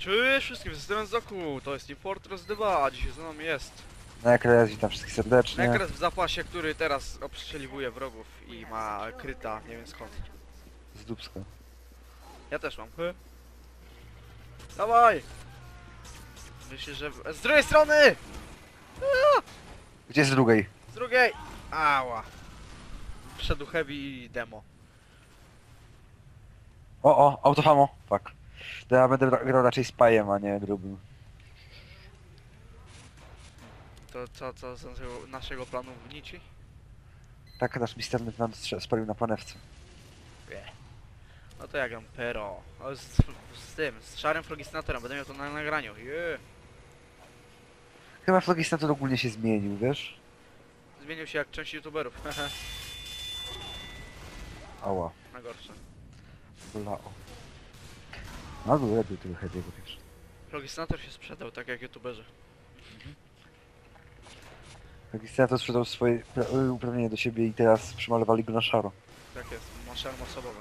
Cześć wszystkim, jestem z Zoku, to jest Team Fortress 2, a dzisiaj ze mną jest Na ekran witam wszystkich serdecznie. Nekres w zapasie, który teraz obstrzeliwuje wrogów i ma kryta, nie wiem skąd. Z Dubska. Ja też mam. Dawaj! Myślę, że... Z drugiej strony! Gdzie z drugiej? Z drugiej! Ała! Wszedł heavy i demo. O, o, autofamo. Fuck. To ja będę ra- grał raczej spajem, a nie grubym. To co, co z naszego, naszego planu w Nici? Tak, nasz misterny plan strze- spalił na panewce. No to ja gram Pero. O, z, z tym, z szarym flogistnatorem, będę miał to na nagraniu. Yeah. Chyba Flogistnator ogólnie się zmienił, wiesz? Zmienił się jak część youtuberów. Ała. na gorsze. Blao. No, był lepiej tego heavy'ego wiesz. Flogistnator się sprzedał tak jak youtuberzy. Flogistnator sprzedał swoje pra- y, uprawnienie do siebie i teraz przymalowali go na szaro. Tak jest, maszerm osobowy.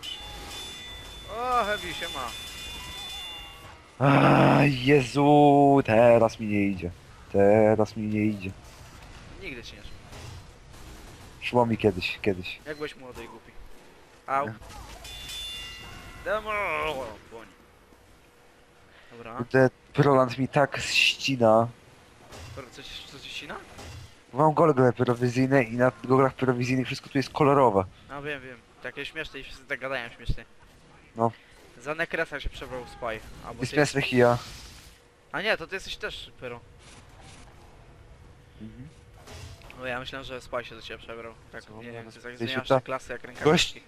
O, heavy się ma. Aj, Jezu, teraz mi nie idzie. Teraz mi nie idzie. Nigdy ci nie szło. Szło mi kiedyś, kiedyś. Jak byłeś młody i głupi. Au. Demo! Błoń. Dobra. Te Proland mi tak ścina. Dobra, Coś, coś ci ścina? Mam gogle pyrowizyjne i na goglach pyrowizyjnych wszystko tu jest kolorowe. No wiem, wiem. Takie śmieszne i wszyscy tak gadają śmiesznie. No. Za Nekresa się przebrał Spy. Albo Jest ty... miasto ja. A nie, to ty jesteś też Pyro. Mhm. No ja myślałem, że Spy się do ciebie przebrał. Tak, Co, nie wiem, no, ty tak zmieniasz ta- klasy jak rękawiczki.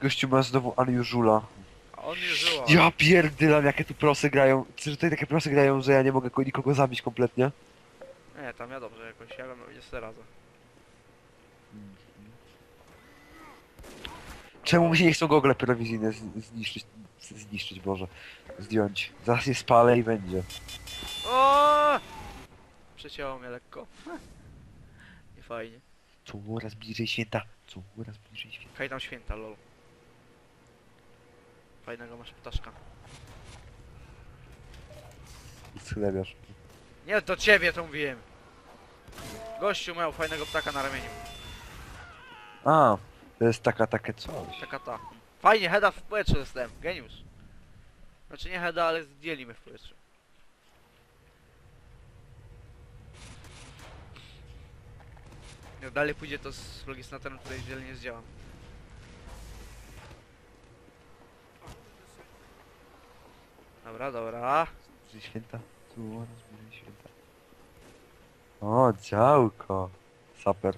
Gościu ma znowu Unusuala. A on już żyła. Ja pierdylam jakie tu prosy grają. Czy tutaj takie prosy grają, że ja nie mogę ko- nikogo zabić kompletnie? Nie, tam ja dobrze jakoś, ja gram 20 razy. Czemu mi się nie chcą gogle pyrowizyjne z- zniszczyć? Zniszczyć, Boże. Zdjąć. Zaraz je spalę i będzie. O! Przecięło mnie lekko. Nie fajnie. Coraz bliżej święta. Coraz bliżej święta. Kaj tam święta, lol. Fajnego masz ptaszka. Schlebiasz. Nie, do ciebie to mówiłem. Gościu miał fajnego ptaka na ramieniu. A, to jest taka, takie coś. Taka ta. Fajnie, heada w powietrze dostałem. Geniusz. Znaczy nie heada, ale zdjęli mnie w powietrze. Jak dalej pójdzie to z logistynatorem, tutaj wiele nie zdziałam. Dobra, dobra. Bliżej święta. Coraz bliżej święta. O, działko. Saper.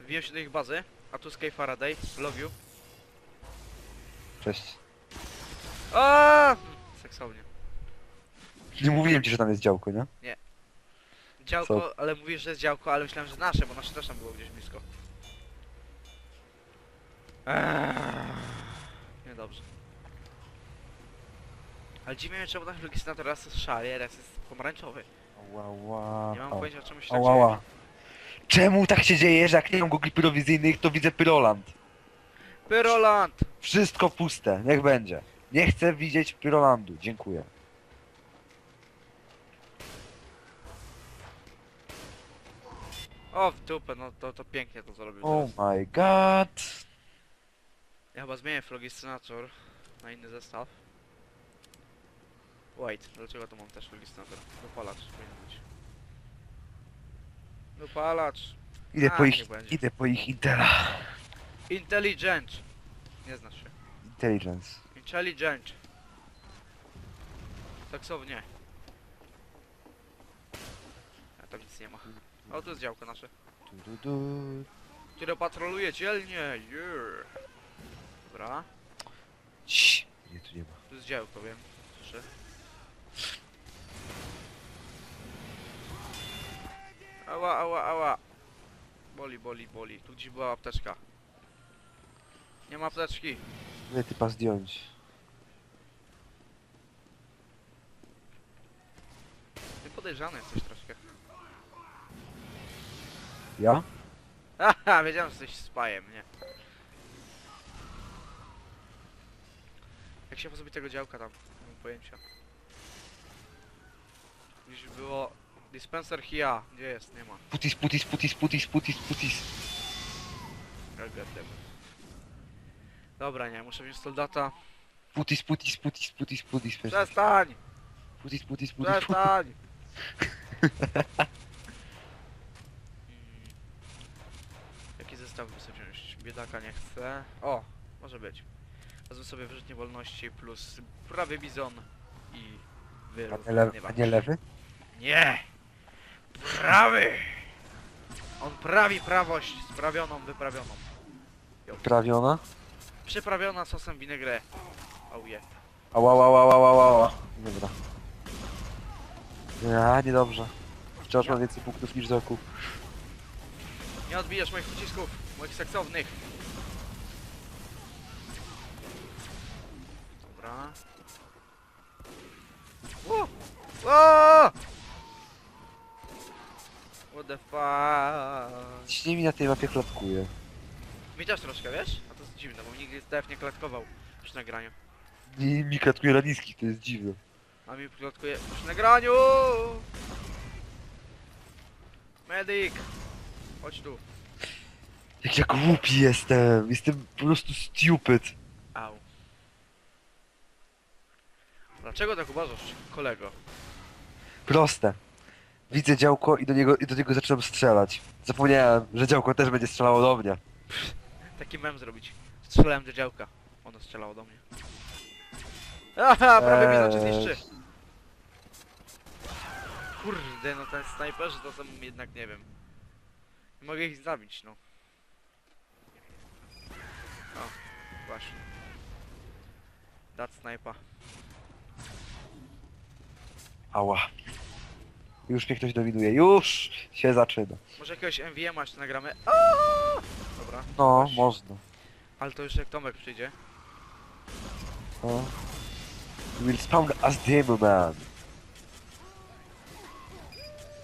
Wbiłem się do ich bazy, a tu Sky Faraday, love you. Cześć. Aaaa! Seksownie. Nie mówiłem ci, że tam jest działko, nie? Działko, ale mówisz, że jest działko, ale myślałem, że nasze, bo nasze też tam było gdzieś blisko. Eee, Niedobrze. Ale dziwnie mnie, czemu ten legislator raz jest szary, raz jest pomarańczowy. Ła, ła. Nie mam o. pojęcia, czemu się tak dzieje. Czemu tak się dzieje, że jak nie mam gogli pyrowizyjnych, to widzę pyroland? Pyroland! Wszystko puste, niech będzie. Nie chcę widzieć pyrolandu, dziękuję. O, w dupę, no to, to pięknie to zrobił Oh teraz. my god. Ja chyba zmienię flogistynator na inny zestaw. Wait, dlaczego to mam też flogistynator? Dopalacz powinien być. Dopalacz! Idę A, po niech ich, będzie. idę po ich Intela. Intelligent! Nie znasz się. Intelligence. Intelligent. Taksownie. A tam nic nie ma. O, to jest działko nasze. Du, du, du. Które patroluje dzielnie. Yeah. Dobra. Cii. Nie, tu nie ma. To jest działko, wiem. Słyszę. Ała, ała, ała. Boli, boli, boli. Tu gdzieś była apteczka. Nie ma apteczki. Ile typa zdjąć? Ty podejrzany jesteś troszkę. Ja? Haha, wiedziałem, że jesteś spajem, nie? Jak się pozbyć tego działka tam? Nie mam pojęcia. Gdzieś było... Dispenser Hia. Gdzie jest? Nie ma. Putis, putis, putis, putis, putis, putis. Dobra, nie, muszę wziąć soldata. Putis, putis, putis, putis, putis. Przestań! Putis, putis, putis, putis. Przestań! Jaki zestaw by sobie wziąć? Biedaka nie chcę. O, może być. Wezmę sobie wyrzutnie wolności plus prawy bizon i lewy, a nie lewy? Nie! Prawy! On prawi prawość sprawioną, wyprawioną. Prawiona? Przyprawiona sosem vinaigrette. Oh yeah. Ała, ała, ała, ała, ała. Dobra. Ja, niedobrze. Wciąż mam więcej punktów niż Zoku. Nie odbijesz moich ucisków, moich seksownych. Dobra. O! O! What the fuck? Ciśnij mi na tej mapie klatkuje. Mi też troszkę, wiesz? A to jest dziwne, bo nigdy TF nie klatkował przy nagraniu. Mi, mi klatkuje niskich, to jest dziwne. A mi klatkuje przy nagraniu! Medyk! Chodź tu. Jak ja głupi jestem! Jestem po prostu stupid. Au. Dlaczego tak uważasz, kolego? Proste. Widzę działko i do niego, i do niego zaczynam strzelać. Zapomniałem, że działko też będzie strzelało do mnie. Taki mem zrobić. Strzelałem do działka. Ono strzelało do mnie. Aha, prawie mi znaczy Eee. zniszczy. Kurde, no ten snajperzy to są jednak, nie wiem. Nie mogę ich zabić, no. O, właśnie. Dat snajpa. Ała. Już mnie ktoś dominuje. Już się zaczyna. Może jakiegoś MVM aż nagramy. Aaaa! Dobra, No, Chodź. można. ale to już jak Tomek przyjdzie. No. You will spawn as Demon Man.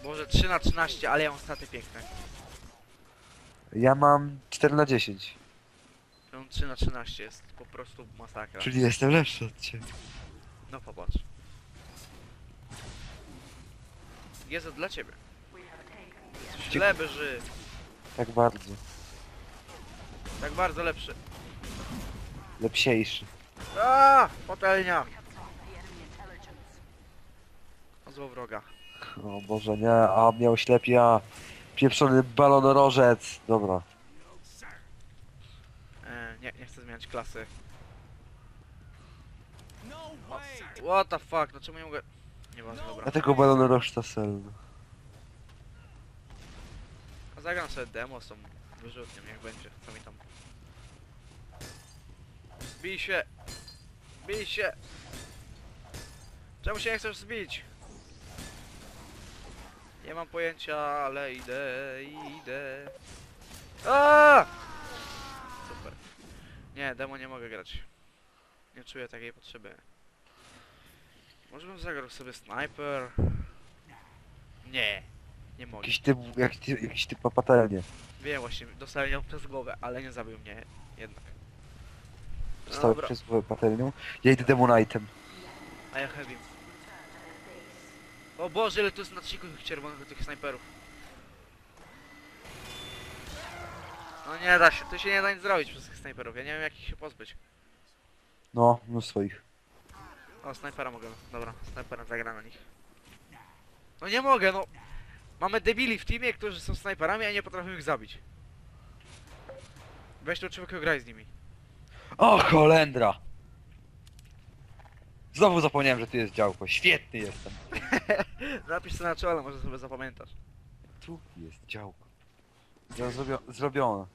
Może 3 na 13, ale ja mam staty piękne. Ja mam 4 na 10. Ja mam 3 na 13, jest po prostu masakra. Czyli jestem lepszy od ciebie. No popatrz. Jest dla ciebie. Lepszy, Tak bardzo. tak bardzo lepszy. Lepsiejszy. A, patelnia! O zło wroga. O Boże, nie, a mnie oślepia. Pieprzony balonorożec. Dobra. E, nie, nie chcę zmieniać klasy. What the fuck, no czemu nie mogę... Nieważne, dobra. Dlatego balonorożca selny. A zagram sobie demo z tą wyrzutnią, jak będzie, co mi tam. Bij się! Bij się! Czemu się nie chcesz zbić? Nie mam pojęcia, ale idę, idę. A! Super. Nie, demo nie mogę grać. Nie czuję takiej potrzeby. Może bym zagrał sobie sniper? Nie, nie mogę. Jakiś typ, jakiś jakiś typ ma patelnię. Wiem właśnie, dostałem ją przez głowę, ale nie zabił mnie jednak. Dostałem Dobra. przez głowę patelnią. Ja idę Demonite'em. A ja heavy. O Boże, ile tu jest naczników tych czerwonych tych snajperów. No nie da się, tu się nie da nic zrobić przez tych snajperów, ja nie wiem jak ich się pozbyć. No, mnóstwo ich. O, snajpera mogę, dobra, snajperem zagra na nich. No nie mogę, no. Mamy debili w teamie, którzy są snajperami, a nie potrafią ich zabić. Weź to człowieku, graj z nimi. O, Holendra! Znowu zapomniałem, że tu jest działko. Świetny jestem. Napisz to na czole, może sobie zapamiętasz. Tu jest działko. Zrobio zrobione.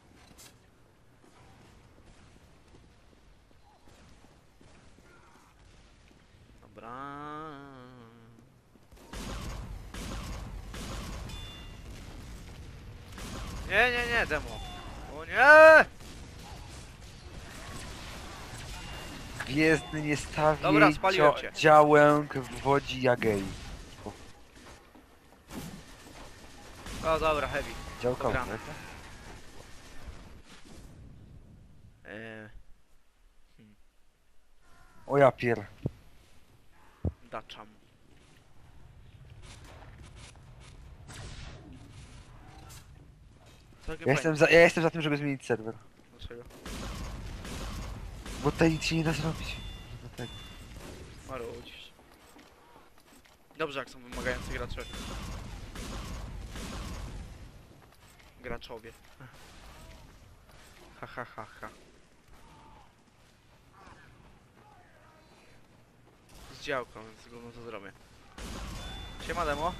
Dobra. Nie, nie, nie, demo. O nie! Gwiezdny nie stawi Dobra, spaliłem cię. w wodzi Jagei. O dobra, heavy. Działka Dobra. tak? Eee, O ja pier odaczam. Ja jestem, za, ja jestem za tym, żeby zmienić serwer. Dlaczego? Bo tutaj nic się nie da zrobić. Dlatego. Marudzisz. Dobrze, jak są wymagający gracze. Graczowie. Ha ha ha ha. Działką, więc gówno to zrobię. Siema demo.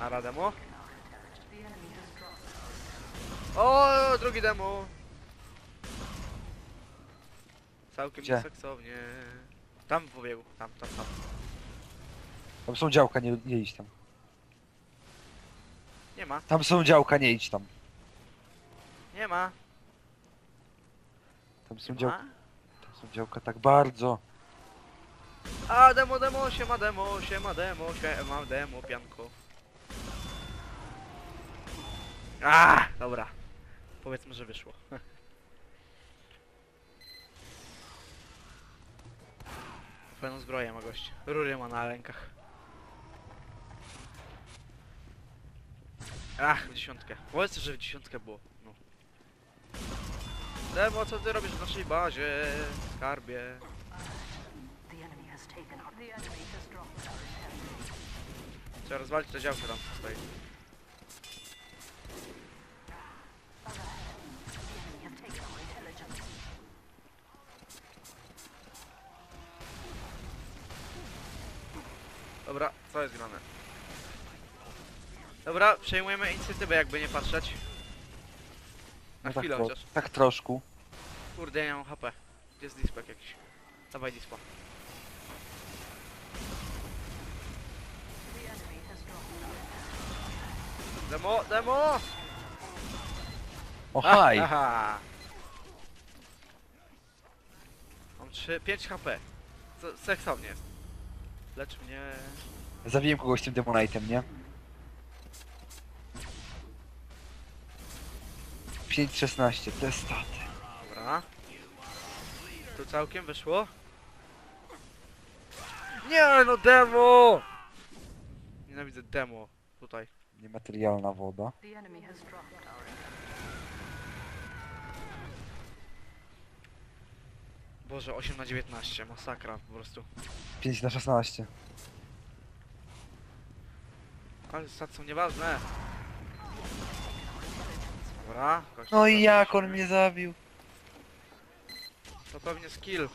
Ara demo. O, drugi demo. Całkiem Gdzie? seksownie. Tam pobiegł, tam, tam, tam. Tam są działka, nie, nie idź tam. Nie ma, Tam są działka, nie idź tam. nie ma. Tam są działka, ma. Działka tak bardzo. A demo, demo, siema demo, siema demo, siema demo, pianko. A, dobra. Powiedzmy, że wyszło. Fajną zbroję ma gość. Rury ma na rękach. Ach, w dziesiątkę. Powiedz, że w dziesiątkę było. No. Demo, co ty robisz w naszej bazie? Skarbie. Trzeba rozwalić te działkę tam co stoi. Dobra, co jest grane? Dobra, przejmujemy inicjatywę jakby nie patrzeć. Na tak, chwilę tro, chociaż. tak troszkę. Kurde, nie mam HP. Gdzie jest dispek jakiś? Dawaj dispa. Demo, demo! O haj! Aha! Mam 3, 5 HP. Co, jest. Lecz mnie... Zabiłem kogoś tym demonite'em, nie? 5-16, te staty. Dobra. Tu całkiem wyszło. Nie no, demo! Nienawidzę demo. Tutaj. Niematerialna woda. The enemy has dropped our Boże, 8 na 19, masakra po prostu. 5 na 16. Ale stat są nieważne. Dobra, No i jak on mnie zabił? To pewnie skill.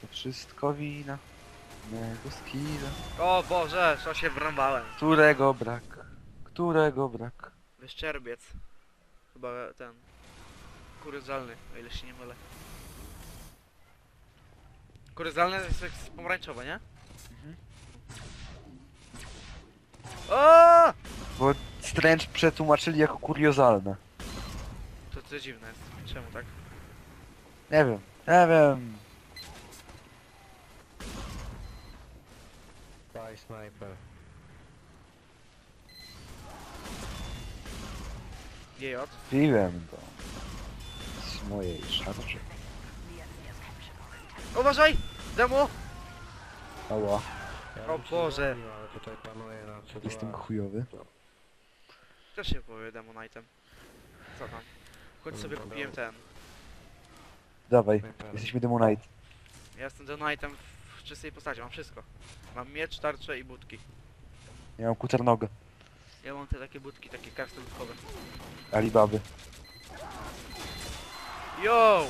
To wszystko wina. Mego skilla. O Boże, co się wrąbałem. Którego brak? Którego brak? Wyszczerbiec. Chyba ten. Kuryzalny, o ile się nie mylę. Kuryzalny jest jak pomarańczowe, nie? Mhm. O! Bo Strange przetłumaczyli jako kuriozalne. To co dziwne jest. Czemu tak? Nie wiem, nie wiem. Spy sniper. GJ. Piłem to. Z mojej szarży. Uważaj! Demo! Ała, O Boże. Tutaj planuję na 3 jestem chujowy. Też się powie Demo Knightem. Co tam? Choć sobie Dobra. kupiłem ten. Dawaj, Sniper. jesteśmy Demonite. Ja jestem Demo Knightem w czystej postaci, mam wszystko. Mam miecz, tarczę i budki. Ja mam kuternogę. Ja mam te takie budki, takie krasnoludkowe. Alibaby. Yo!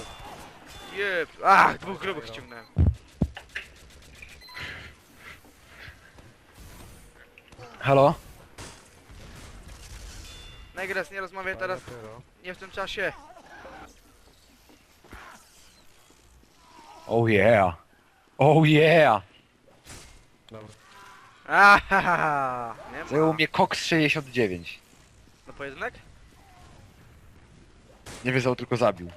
Jep! Ach, dwóch grubych ściągnąłem. Halo? Negres, nie rozmawiaj teraz, nie w tym czasie. Oh yeah. Oh yeah. Dobra. Ahaha! Nie Zajął mnie Cox 69. Na pojedynek? Nie wyzwał, tylko zabił.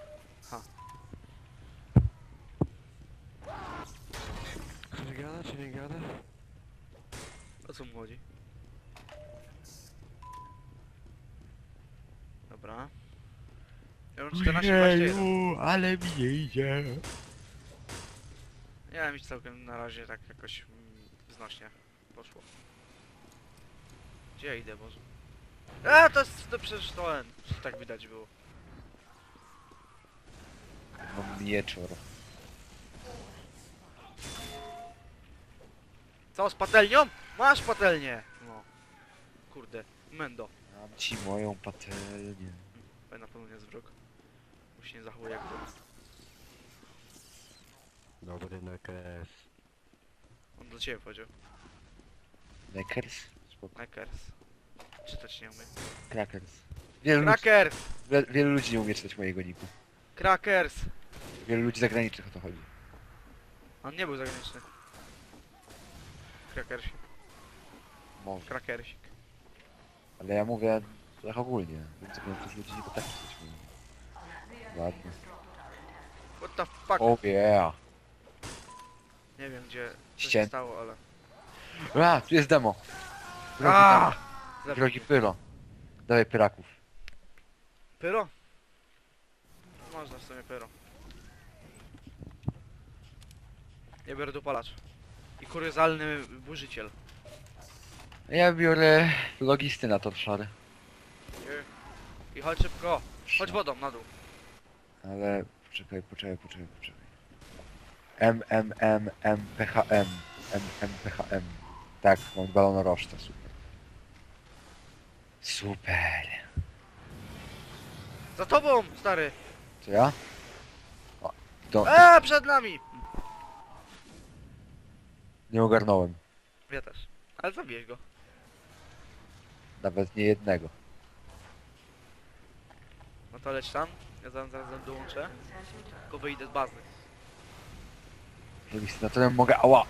14-21. Jeju, ale mi nie idzie. Miałem iść całkiem na razie tak jakoś mm. Poszło. Gdzie ja idę, Boże? A, to jest to przecież to N. Tak widać było. Mam wieczór. Co, z patelnią? Masz patelnię! No. Kurde, mendo. Mam ci moją patelnię. Fajna nie zwrok nie zachowuje jak. Dobry nakres. On do ciebie powiedział. Neckers? Spoko. Czytać nie umie. Crackers. Wielu, ludzi, wie- wielu ludzi nie umie czytać mojego niku. Crackers! Wielu ludzi zagranicznych o to chodzi. On nie był zagraniczny. Crackersik. Może. Crackersik. Ale ja mówię tak ogólnie. Ludzi nie potrafi czytać mojego. Ładnie. What the fuck? Oh yeah. Nie wiem gdzie co się Ścien. stało, ale... A, tu jest demo. Drogi, drogi pyro. Dawaj pyraków. Pyro? Można w sumie pyro. Ja biorę dopalacz. I kuriozalny burzyciel. Ja biorę logistynator szary. I chodź szybko! Chodź wodą na dół. Ale poczekaj, poczekaj, poczekaj, poczekaj. M, M, M, M, P, H, M. M, M, P, H, M. Tak, mam balonorożca, super. Super. Za tobą, stary! To ja? O, to Eee, przed nami! nie ogarnąłem. Ja też. Ale zabiłeś go. Nawet nie jednego. No to leć tam. Ja zaraz, zaraz dołączę. Tylko wyjdę z bazy. Logistynatorem mogę, ała!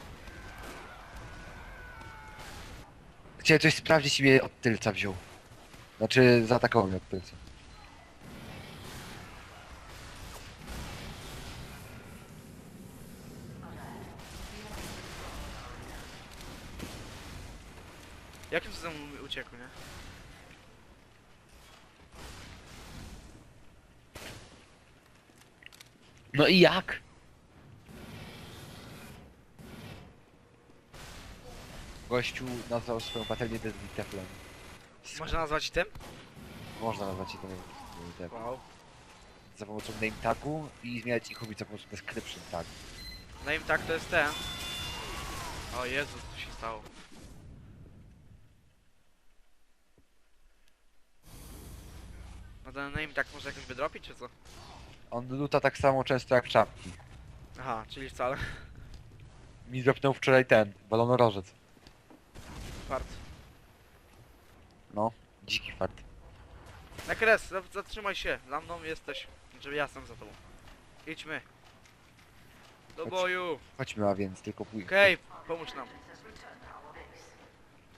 Chciałem coś sprawdzić i mnie od tylca wziął. Znaczy, zaatakował mnie od tylca. Jakim cudem uciekł, nie? No i jak? Gościu nazwał swoją patelnię Deadly Teflon. Można nazwać tym? Można nazwać je tak. Wow. Za pomocą name tagu i zmieniać ich umieć za pomocą description tagu. Name tag to jest ten. O Jezu, co się stało? No ten name tag może jakoś wydropić, czy co? On luta tak samo często jak czapki. Aha, czyli wcale. Mi dropnął wczoraj ten, balonorożec. Fart. No, dziki fart. Na kres, za- zatrzymaj się. Za mną jesteś. Znaczy ja jestem za tobą. Idźmy. Do Chodź. boju. Chodźmy, a więc tylko pój. Okej, pomóż nam.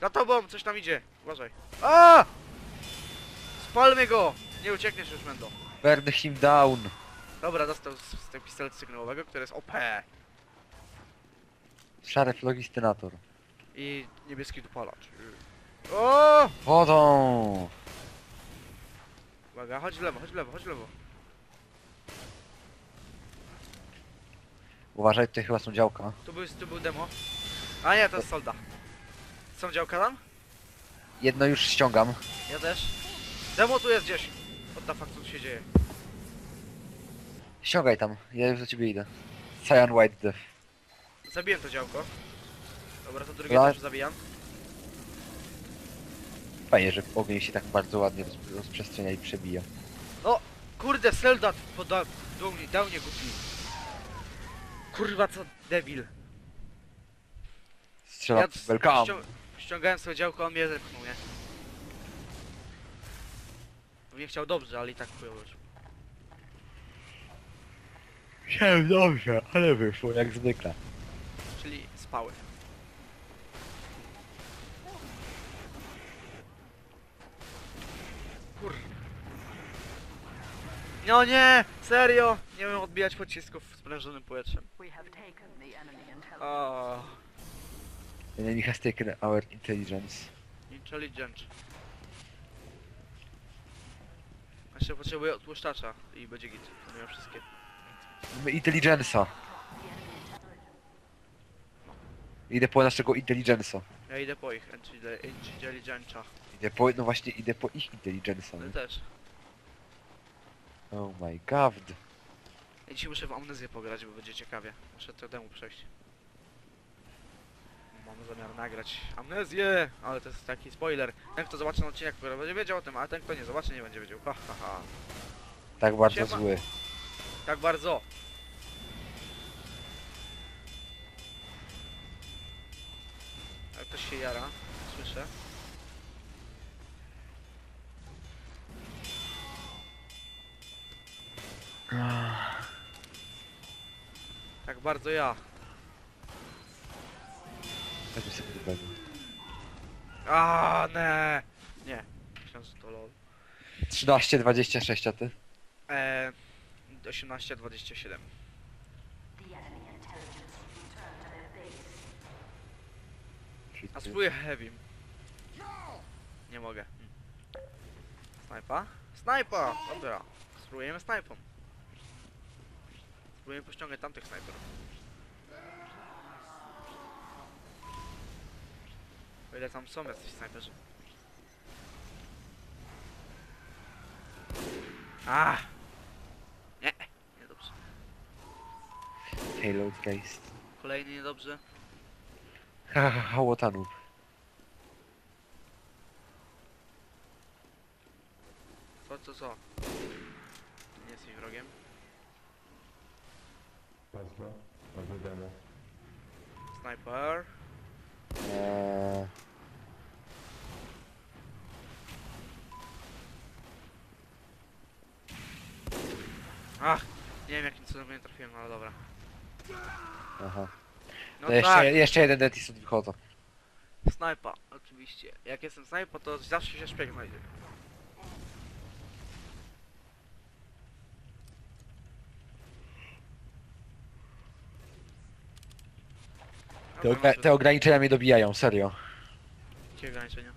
Za tobą, coś tam idzie. Uważaj. A! Spalmy go! Nie uciekniesz już, Mendo. Burn him down! Dobra, dostał z, z tego pistoletu sygnałowego, który jest OP. Szaref logistynator. I niebieski dopalacz. O! Wodą! Uwaga, chodź w lewo, chodź w lewo, chodź w lewo. Uważaj, tutaj chyba są działka. Tu był, tu był demo. A nie, to jest solda. Są działka tam? Jedno już ściągam. Ja też. Demo tu jest gdzieś. What the fuck, co tu się dzieje? Ściągaj tam, ja już do ciebie idę. Cyan White Death. Zabiłem to działko. Dobra, to drugie Dobra. też zabijam. Fajnie, że ogień się tak bardzo ładnie roz, rozprzestrzenia i przebija. Kurde, soldat poda... Downie, downie głupi. Kurwa, co debil. Strzela Ja ścią ściągałem swoje działko, on mnie zepchnął, nie? Nie chciał dobrze, ale i tak chujowo. Chciałem dobrze, ale wyszło jak zwykle. Czyli spały. Kur... No nie! Serio! Nie wiem odbijać pocisków sprężonym powietrzem. We have taken the enemy intelligence. O, Enemy has taken our intelligence. intelligent. Jeszcze potrzebuję odtłuszczacza i będzie git. Miałem wszystkie. Mamy intelligence'a. Idę po naszego inteligensa. Ja idę po ich, Intelligencja. Idę po, no właśnie, idę po ich inteligensa. Nie? też. Oh my god. Ja dzisiaj muszę w amnezję pograć, bo będzie ciekawie. Muszę to temu przejść. Mam zamiar nagrać amnezję, ale to jest taki spoiler. Ten kto zobaczy na odcinek, który będzie wiedział o tym, a ten kto nie zobaczy nie będzie wiedział. Ha ha ha. Tak bardzo Siema. zły. Tak bardzo. A ktoś się jara, słyszę. Tak bardzo ja. Chodźmy sobie do tego. A ne. Nie. Myślałem, że to lol. 13, 26, a ty? Eee, 18-27. The enemy intelligence returned to their base. Czyli A spróbuję heavym. Nie mogę. Snajpa? Snajpa! Dobra. Spróbujemy snajpą. Spróbujemy pościągać tamtych snajperów. O ile tam są jacyś snajperzy. A! Payload based. Kolejny niedobrze. Ha ha ha, łotanów. Co, co, co? Nie jesteś wrogiem? Wezmę. Demo. Sniper. Eee, Ach! Nie wiem jakim cudem go nie trafiłem, no ale dobra. Aha. No jeszcze, tak, jeszcze jeden detis od wychodzą. snajpa, oczywiście. Jak jestem snajpa, to zawsze się szpieg znajdzie. Te, Dobra, ogra- może- te ograniczenia mnie dobijają, serio. Jakie ograniczenia?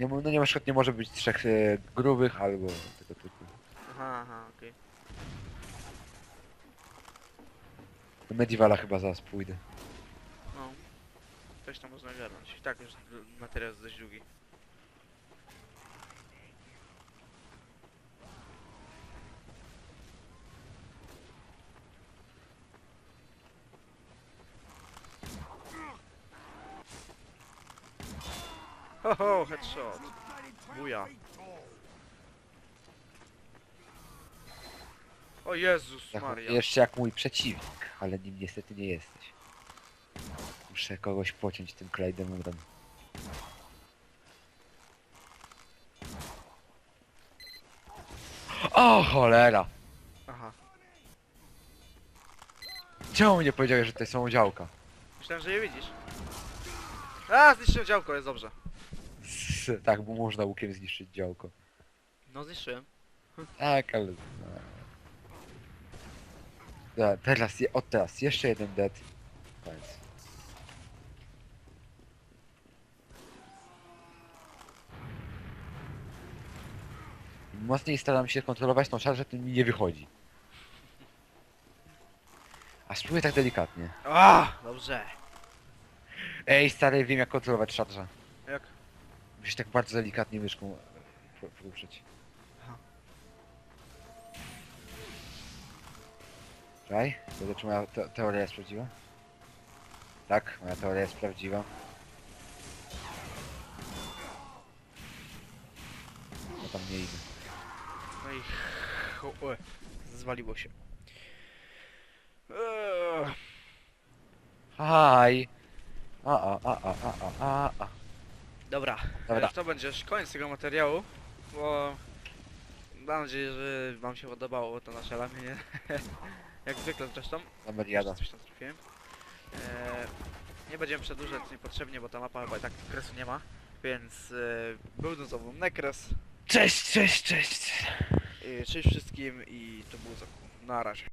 Nie, mo- no nie, na przykład nie może być trzech e, grubych albo tego typu. Aha, aha, okej. Do Medievala chyba zaraz pójdę. No. Coś tam można ogarnąć. Tak już materiał jest dość długi. Ho ho, headshot. Buja. O Jezus Maria. Zachowujesz się jak mój przeciwnik, ale nim niestety nie jesteś. Muszę kogoś pociąć tym Clydenem. O cholera! Aha. Czemu nie powiedziałeś, że to są działka? Myślałem, że je widzisz. A, zniszczyłem działko, jest dobrze. Tak, bo można łukiem zniszczyć działko. No zniszczyłem. Tak, ale... no. Dobra, teraz, je, od teraz, jeszcze jeden dead. Koniec. Im Mocniej staram się kontrolować tą szarżę, tym mi nie wychodzi. A spróbuję tak delikatnie. A, dobrze. Ej, stary, wiem jak kontrolować szarżę. Jak? Musisz tak bardzo delikatnie myszką e, poruszyć. Czekaj, zobaczę czy moja te teoria jest prawdziwa. Tak, moja teoria jest prawdziwa. No tam nie idę. No i... o, Zwaliło się. Eee, Haj! A, a, a, a, a, a, a. Dobra, Dobra. Już to będzie koniec tego materiału, bo... Mam nadzieję, że wam się podobało to nasze lamienie. Jak zwykle zresztą. Jada. Coś tam trafiłem. Eee, nie będziemy przedłużać niepotrzebnie, bo ta mapa chyba i tak kresu nie ma. Więc e, był to znowu Nekres. Cześć, cześć, cześć! E, cześć wszystkim i to było za... Na razie.